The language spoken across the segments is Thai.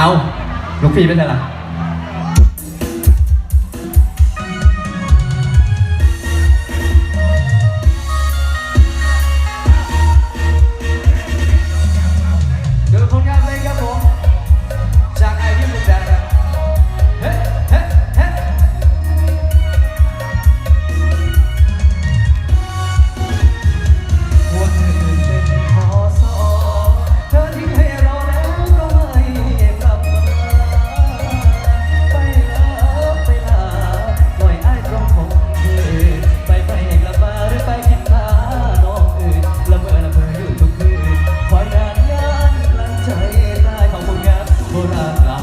เอาลูกฟรีเป็นไงล่ะ ใจได้ขอบคุณครัโบราณ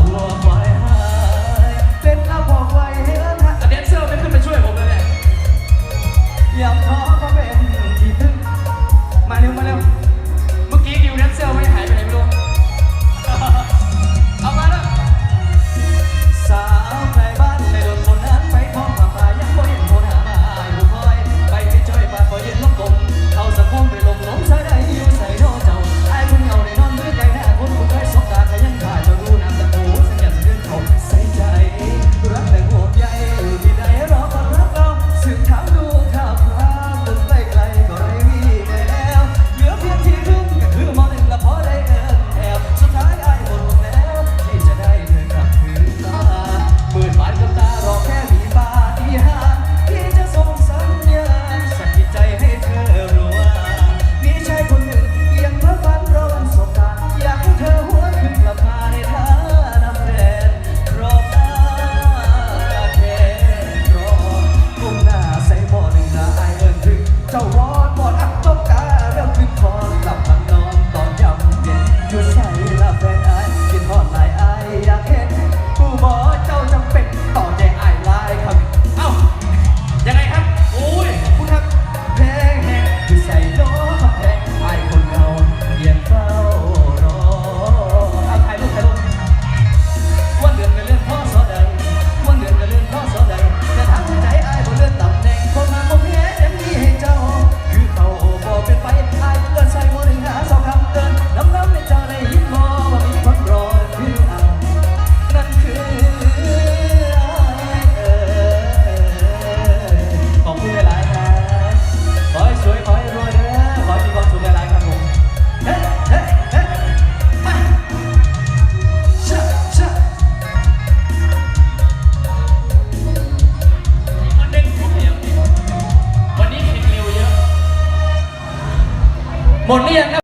หมดเรียงครับ